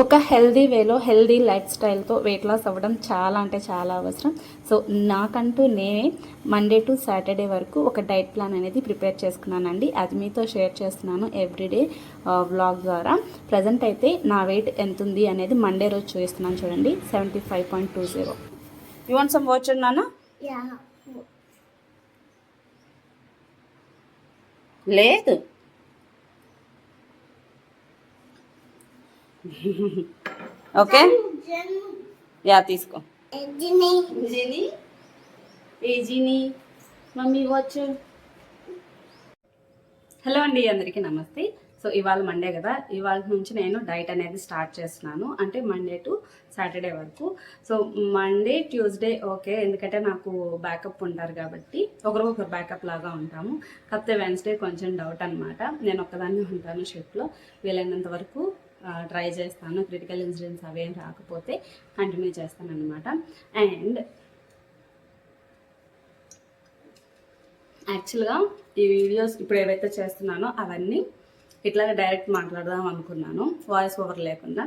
ఒక హెల్దీ వేలో healthy life స్టైల్తో వెయిట్ లాస్ అవ్వడం చాలా అంటే చాలా అవసరం. సో నాకంటూ నేనే మండే టు సాటర్డే వరకు ఒక డైట్ ప్లాన్ అనేది ప్రిపేర్ చేసుకున్నానండి. అది మీతో షేర్ చేస్తున్నాను ఎవ్రీడే వ్లాగ్ ద్వారా. ప్రజెంట్ అయితే నా వెయిట్ ఎంత ఉంది అనేది మండే రోజు చూపిస్తున్నాను చూడండి. Seventy five point two zero you want some Yeah. లేదు. ఓకే? యా తీసుకో. Mummy watch. హలో అండి అందరికీ నమస్తే. సో ఇవాళ మండే కదా. ఇవాళ నుంచి నేను డైట్ అనేది స్టార్ట్ చేస్తున్నాను. అంటే మండే టు సాటర్డే వరకు. So Monday Tuesday okay. ఎందుకంటే నాకు బ్యాకప్ ఉంటారు కాబట్టి ఒకరికొకరు బ్యాకప్ లాగా ఉంటాము. కాకపోతే వెన్స్డే కొంచెం డౌట్ అనమాట నేను ఒక్కదాన్ని ఉంటాను షిఫ్ట్లో. వీలైనంత వరకు ట్రై చేస్తాను. క్రిటికల్ ఇన్సిడెంట్స్ అవేం రాకపోతే కంటిన్యూ చేస్తాను అనమాట అండ్ యాక్చువల్గా ఈ వీడియోస్ ఇప్పుడు ఏవైతే చేస్తున్నానో అవన్నీ ఇట్లాగే డైరెక్ట్ మాట్లాడదాం అనుకున్నాను. వాయిస్ ఓవర్ లేకుండా.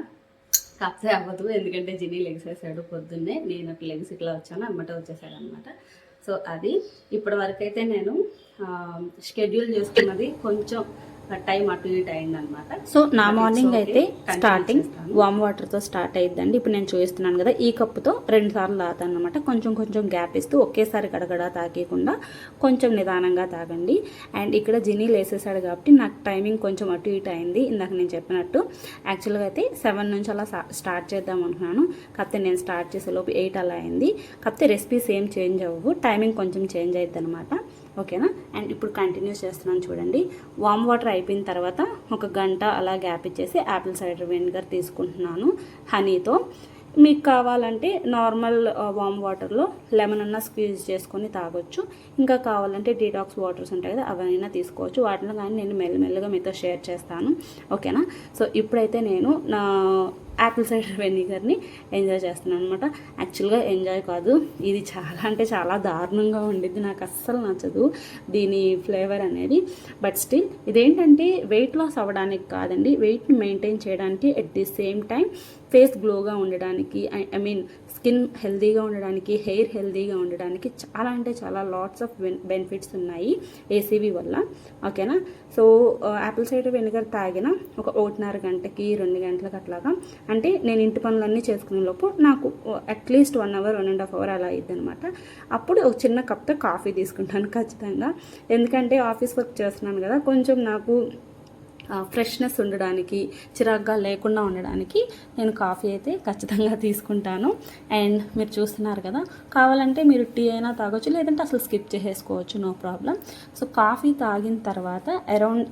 కాకపోతే అవ్వదు ఎందుకంటే జినీ లెగ్స్ వేసాడు పొద్దున్నే. నేను అట్లా లెగ్స్ ఇట్లా వచ్చాను అమ్మట వచ్చేసాడు అనమాట సో అది ఇప్పటి వరకైతే నేను షెడ్యూల్ చేసుకున్నది కొంచెం టైం అటు ఇటు అయిందనమాట. సో నా మార్నింగ్. అయితే స్టార్టింగ్. వామ్ వాటర్తో స్టార్ట్ అయ్యిద్దండి ఇప్పుడు నేను చూపిస్తున్నాను కదా ఈ కప్పుతో రెండు సార్లు తాగుతాను అనమాట కొంచెం కొంచెం గ్యాప్ ఇస్తూ ఒకేసారి గడగడ తాగకుండా కొంచెం నిదానంగా తాగండి. అండ్ ఇక్కడ జినీ లేసేసాడు కాబట్టి నాకు టైమింగ్ కొంచెం అటు ఇటు అయింది. ఇందాక నేను చెప్పినట్టు యాక్చువల్గా అయితే సెవెన్ నుంచి అలా స్టార్ట్ చేద్దాం అనుకున్నాను. కాకపోతే నేను స్టార్ట్ చేసే లోపు ఎయిట్ అలా అయింది. కాకపోతే రెసిపీస్ ఏం చేంజ్ అవ్వవు టైమింగ్ కొంచెం చేంజ్ అయ్యిద్ది అనమాట ఓకేనా అండ్ ఇప్పుడు కంటిన్యూ చేస్తున్నాను చూడండి. వామ్ వాటర్ అయిపోయిన తర్వాత ఒక గంట అలా గ్యాప్ ఇచ్చేసి యాపిల్ సైడర్ వెనిగర్ తీసుకుంటున్నాను హనీతో. మీకు కావాలంటే నార్మల్ వామ్ వాటర్లో లెమన్ అన్న స్క్వీజ్ చేసుకొని తాగొచ్చు. ఇంకా కావాలంటే డీటాక్స్ వాటర్స్ ఉంటాయి కదా అవైనా తీసుకోవచ్చు. వాటిలో కానీ నేను మెల్లమెల్లగా మీతో షేర్ చేస్తాను. ఓకేనా? సో ఇప్పుడైతే నేను నా యాపిల్ సైడర్ వెనిగర్ని ఎంజాయ్ చేస్తున్నాను అనమాట యాక్చువల్గా ఎంజాయ్ కాదు. ఇది చాలా అంటే చాలా దారుణంగా ఉండిద్ది నాకు అస్సలు నచ్చదు దీని ఫ్లేవర్ అనేది. బట్ స్టిల్ ఇదేంటంటే వెయిట్ లాస్ అవ్వడానికి కాదండి. వెయిట్ని మెయింటైన్ చేయడానికి at the same time face గ్లోగా ఉండడానికి. ఐ మీన్ స్కిన్ హెల్తీగా ఉండడానికి హెయిర్ హెల్తీగా ఉండడానికి చాలా అంటే చాలా లాట్స్ ఆఫ్ బెనిఫిట్స్ ఉన్నాయి ఏసీబీ వల్ల. ఓకేనా సో యాపిల్ సైడర్ వెనిగర్ తాగిన ఒక ఒకటిన్నర గంటకి రెండు గంటలకు అట్లాగా. అంటే నేను ఇంటి పనులన్నీ చేసుకునే లోపు నాకు at least one hour one and half hour అలా అయ్యిద్ది అనమాట అప్పుడు ఒక చిన్న కప్తో కాఫీ తీసుకుంటాను ఖచ్చితంగా. ఎందుకంటే ఆఫీస్ వర్క్ చేస్తున్నాను కదా కొంచెం నాకు ఫ్రెష్నెస్ ఉండడానికి చిరాగ్గా లేకుండా ఉండడానికి నేను కాఫీ అయితే ఖచ్చితంగా తీసుకుంటాను. అండ్ మీరు చూస్తున్నారు కదా కావాలంటే మీరు టీ అయినా తాగొచ్చు లేదంటే అసలు స్కిప్ చేసేసుకోవచ్చు నో ప్రాబ్లం సో కాఫీ తాగిన తర్వాత అరౌండ్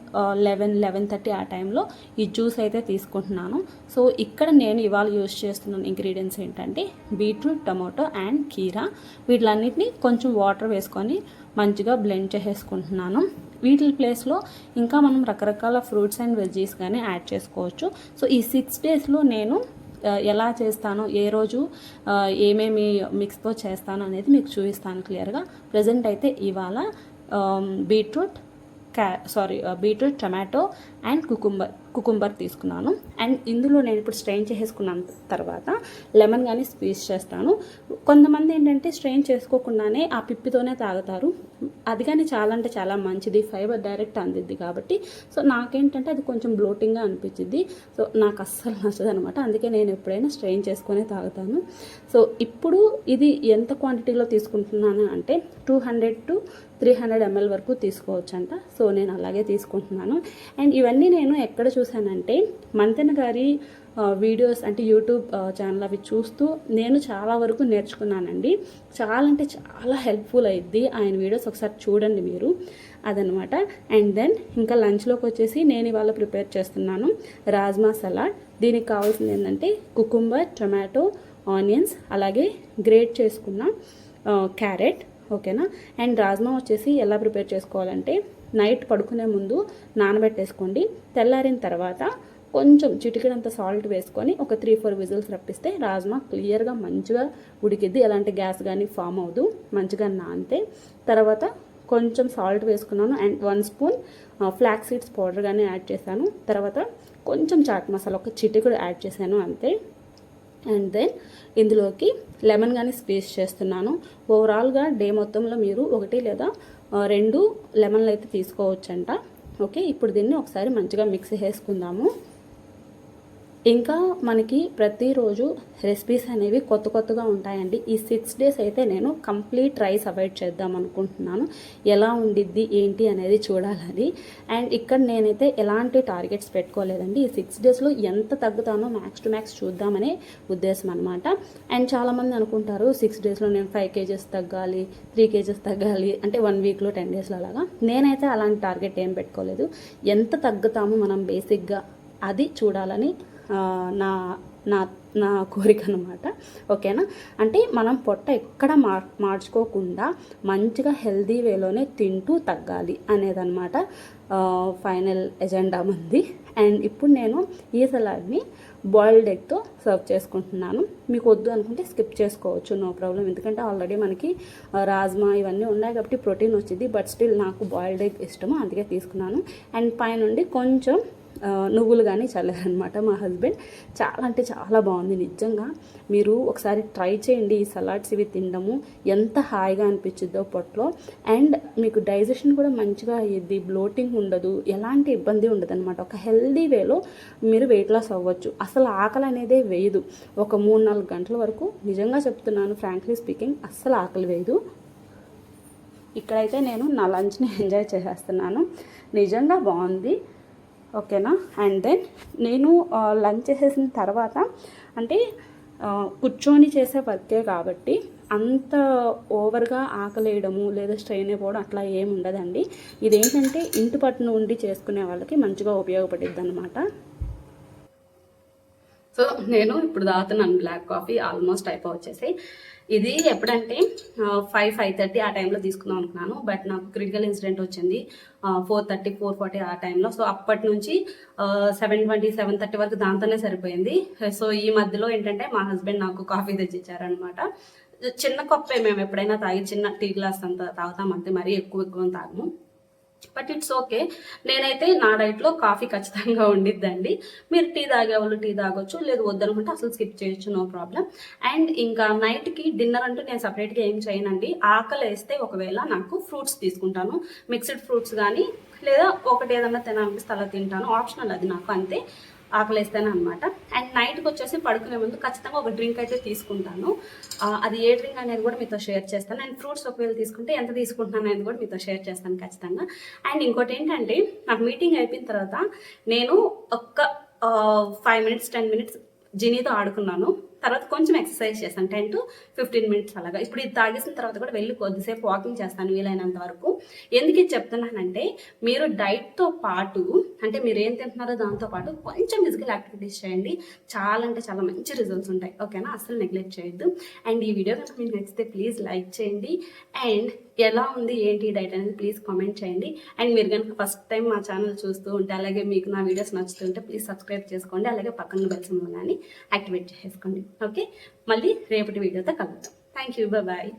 లెవెన్ లెవెన్ థర్టీ ఆ టైంలో ఈ జ్యూస్ అయితే తీసుకుంటున్నాను. సో ఇక్కడ నేను ఇవాళ యూస్ చేస్తున్న ఇంగ్రీడియంట్స్ ఏంటంటే బీట్రూట్ టమాటో అండ్ కీరా వీటిలన్నిటిని కొంచెం వాటర్ వేసుకొని మంచిగా బ్లెండ్ చేసేసుకుంటున్నాను. వీటి ప్లేస్లో ఇంకా మనం రకరకాల ఫ్రూట్స్ అండ్ వెజ్జీస్ కానీ యాడ్ చేసుకోవచ్చు. సో ఈ సిక్స్ డేస్లో నేను ఎలా చేస్తాను ఏ రోజు ఏమేమి మిక్స్తో చేస్తాను అనేది మీకు చూపిస్తాను క్లియర్గా ప్రజెంట్ అయితే ఇవాళ బీట్రూట్ క్యా sorry beetroot tomato and cucumber cucumber తీసుకున్నాను. అండ్ ఇందులో నేను ఇప్పుడు స్ట్రెయిన్ చేసేసుకున్న తర్వాత లెమన్ కానీ స్క్వీజ్ చేస్తాను. కొంతమంది ఏంటంటే స్ట్రెయిన్ చేసుకోకుండానే ఆ పిప్పితోనే తాగుతారు. అది కానీ చాలా అంటే చాలా మంచిది. ఫైబర్ డైరెక్ట్ అందిద్ది కాబట్టి. సో నాకేంటంటే అది కొంచెం బ్లోటింగ్గా అనిపించింది సో నాకు అస్సలు నచ్చదు అనమాట అందుకే నేను ఎప్పుడైనా స్ట్రెయిన్ చేసుకునే తాగుతాను. సో ఇప్పుడు ఇది ఎంత క్వాంటిటీలో తీసుకుంటున్నాను అంటే two hundred to three hundred ML వరకు తీసుకోవచ్చు అంట సో నేను అలాగే తీసుకుంటున్నాను. అండ్ ఇవన్నీ నేను ఎక్కడ చూశానంటే మంతెన గారి వీడియోస్ అంటే యూట్యూబ్ ఛానల్ అవి చూస్తూ నేను చాలా వరకు నేర్చుకున్నానండి. చాలా అంటే చాలా హెల్ప్ఫుల్ అయింది ఆయన వీడియోస్ ఒకసారి చూడండి మీరు అదనమాట. అండ్ దెన్ ఇంకా లంచ్లోకి వచ్చేసి నేను ఇవాళ ప్రిపేర్ చేస్తున్నాను రాజ్మా సలాడ్. దీనికి కావాల్సింది ఏంటంటే కుకుంబర్ టొమాటో ఆనియన్స్ అలాగే గ్రేట్ చేసుకున్న క్యారెట్ ఓకేనా అండ్ రాజ్మా వచ్చేసి ఎలా ప్రిపేర్ చేసుకోవాలంటే నైట్ పడుకునే ముందు నానబెట్టేసుకోండి. తెల్లారిన తర్వాత కొంచెం చిటికినంత సాల్ట్ వేసుకొని ఒక త్రీ ఫోర్ విజిల్స్ రప్పిస్తే రాజ్మా క్లియర్గా మంచిగా ఉడికిద్ది. ఎలాంటి గ్యాస్ కానీ ఫామ్ అవ్వదు. మంచిగా నానితే తర్వాత కొంచెం సాల్ట్ వేసుకున్నాను and one spoon flax seeds powder కానీ యాడ్ చేశాను. తర్వాత కొంచెం చాట్ మసాలా ఒక చిటికుడు యాడ్ చేశాను అంతే. అండ్ దెన్ ఇందులోకి లెమన్ కానీ స్క్వీజ్ చేస్తున్నాను. ఓవరాల్గా డే మొత్తంలో మీరు ఒకటి లేదా రెండు లెమన్లు అయితే తీసుకోవచ్చంట. ఓకే ఇప్పుడు దీన్ని ఒకసారి మంచిగా మిక్స్ చేసుకుందాము. ఇంకా మనకి ప్రతిరోజు రెసిపీస్ అనేవి కొత్త కొత్తగా ఉంటాయండి. ఈ సిక్స్ డేస్ అయితే నేను కంప్లీట్ రైస్ అవాయిడ్ చేద్దాం అనుకుంటున్నాను. ఎలా ఉండిద్ది ఏంటి అనేది చూడాలని. అండ్ ఇక్కడ నేనైతే ఎలాంటి టార్గెట్స్ పెట్టుకోలేదండి. ఈ సిక్స్ డేస్లో ఎంత తగ్గుతానో మ్యాక్స్ టు మ్యాక్స్ చూద్దామనే ఉద్దేశం అనమాట అండ్ చాలామంది అనుకుంటారు సిక్స్ డేస్లో నేను ఫైవ్ కేజెస్ తగ్గాలి త్రీ కేజెస్ తగ్గాలి అంటే వన్ వీక్లో టెన్ డేస్లో అలాగా. నేనైతే అలాంటి టార్గెట్ ఏం పెట్టుకోలేదు. ఎంత తగ్గుతామో మనం బేసిక్గా అది చూడాలని నా నా నా కోరిక అనమాట ఓకేనా? అంటే మనం పొట్ట ఎక్కడ మార్ మార్చుకోకుండా మంచిగా హెల్దీ వేలోనే తింటూ తగ్గాలి అనేదన్నమాట ఫైనల్ ఎజెండా ఉంది అండ్ ఇప్పుడు నేను ఈ సలాడ్ని బాయిల్డ్ ఎగ్తో సర్వ్ చేసుకుంటున్నాను. మీకు వద్దు అనుకుంటే స్కిప్ చేసుకోవచ్చు నో ప్రాబ్లం. ఎందుకంటే ఆల్రెడీ మనకి రాజ్మా ఇవన్నీ ఉన్నాయి కాబట్టి ప్రోటీన్ వచ్చింది బట్ స్టిల్ నాకు బాయిల్డ్ ఎగ్ ఇష్టము అందుకే తీసుకున్నాను. అండ్ పైనుండి కొంచెం నువ్వులు కానీ చల్లారనమాట మా హస్బెండ్. చాలా అంటే చాలా బాగుంది నిజంగా. మీరు ఒకసారి ట్రై చేయండి ఈ సలాడ్స్ ఇవి తినడము. ఎంత హాయిగా అనిపించిద్దో పొట్టలో అండ్ మీకు డైజెషన్ కూడా మంచిగా అయ్యిద్ది బ్లోటింగ్ ఉండదు ఎలాంటి ఇబ్బంది ఉండదు అనమాట ఒక హెల్దీ వేలో మీరు వెయిట్ లాస్ అవ్వచ్చు. అసలు ఆకలి అనేదే వేయదు. ఒక మూడు నాలుగు గంటల వరకు నిజంగా చెప్తున్నాను ఫ్రాంక్లీ స్పీకింగ్ అస్సలు ఆకలి వేయదు. ఇక్కడైతే నేను నా లంచ్ని ఎంజాయ్ చేసేస్తున్నాను. నిజంగా బాగుంది. ఓకేనా? అండ్ దెన్ నేను లంచ్ చేసేసిన తర్వాత అంటే కూర్చొని చేసే వర్కే కాబట్టి అంత ఓవర్గా ఆకలేయడము లేదా స్ట్రెయిన్ అయిపోవడం అట్లా ఏమి ఉండదండి. ఇదేంటంటే ఇంటి పట్టున ఉండి చేసుకునే వాళ్ళకి మంచిగా ఉపయోగపడిద్ది అనమాట సో నేను ఇప్పుడు తాగుతున్నాను బ్లాక్ కాఫీ ఆల్మోస్ట్ అయిపో వచ్చేసి ఇది ఎప్పుడంటే ఫైవ్ ఫైవ్ థర్టీ ఆ టైంలో తీసుకుందాం అనుకున్నాను. బట్ నాకు క్రిటికల్ ఇన్సిడెంట్ వచ్చింది. ఫోర్ థర్టీ ఫోర్ ఫార్టీ ఆ టైంలో సో అప్పటి నుంచి సెవెన్ ట్వంటీ సెవెన్ థర్టీ వరకు దాంతోనే సరిపోయింది. సో ఈ మధ్యలో ఏంటంటే మా హస్బెండ్ నాకు కాఫీ తెచ్చిచ్చారనమాట చిన్న కప్పే మేము ఎప్పుడైనా తాగి చిన్న టీ గ్లాస్ అంత తాగుతాం అంతే. మరీ ఎక్కువ ఎక్కువ తాగము. బట్ ఇట్స్ ఓకే నేనైతే నా డైట్లో కాఫీ ఖచ్చితంగా ఉండిద్దండి. మీరు టీ తాగే వాళ్ళు టీ తాగొచ్చు లేదు వద్దనుకుంటే అసలు స్కిప్ చేయొచ్చు నో ప్రాబ్లం. అండ్ ఇంకా నైట్కి డిన్నర్ అంటూ నేను సపరేట్గా ఏం చేయనండి. ఆకలి వేస్తే ఒకవేళ నాకు ఫ్రూట్స్ తీసుకుంటాను. మిక్స్డ్ ఫ్రూట్స్ కానీ లేదా ఒకటి ఏదన్నా తినాలనిపిస్తే అలా తింటాను. ఆప్షనల్ అది నాకు అంతే. ఆకలేస్తాను అనమాట అండ్ నైట్కి వచ్చేసి పడుకునే ముందు ఖచ్చితంగా ఒక డ్రింక్ అయితే తీసుకుంటాను. అది ఏ డ్రింక్ అనేది కూడా మీతో షేర్ చేస్తాను. అండ్ ఫ్రూట్స్ ఒకవేళ తీసుకుంటే ఎంత తీసుకుంటున్నాను అనేది కూడా మీతో షేర్ చేస్తాను ఖచ్చితంగా. అండ్ ఇంకోటి ఏంటంటే నాకు మీటింగ్ అయిపోయిన తర్వాత నేను ఒక్క ఫైవ్ మినిట్స్ టెన్ మినిట్స్ జినీతో ఆడుకున్నాను. తర్వాత కొంచెం ఎక్సర్సైజ్ చేస్తాను. టెన్ టు ఫిఫ్టీన్ మినిట్స్ అలాగా. ఇప్పుడు ఇది తాగేసిన తర్వాత కూడా వెళ్ళి కొద్దిసేపు వాకింగ్ చేస్తాను వీలైనంత వరకు. ఎందుకు ఇది చెప్తున్నానంటే మీరు డైట్తో పాటు అంటే మీరు ఏం తింటున్నారో దాంతో పాటు కొంచెం ఫిజికల్ యాక్టివిటీస్ చేయండి. చాలా అంటే చాలా మంచి రిజల్ట్స్ ఉంటాయి. ఓకేనా? అసలు నెగ్లెక్ట్ చేయొద్దు. అండ్ ఈ వీడియో కనుక మీకు నచ్చితే ప్లీజ్ లైక్ చేయండి. అండ్ ఎలా ఉంది ఏంటి డైట్ అనేది ప్లీజ్ కామెంట్ చేయండి. అండ్ మీరు కనుక ఫస్ట్ టైం మా ఛానల్ చూస్తూ ఉంటే అలాగే మీకు నా వీడియోస్ నచ్చుతుంటే ప్లీజ్ సబ్స్క్రైబ్ చేసుకోండి. అలాగే పక్కన బెల్ సింబల్ యాక్టివేట్ చేసుకోండి ఓకే మళ్ళీ రేపటి వీడియోతో కలుద్దాం. Thank you bye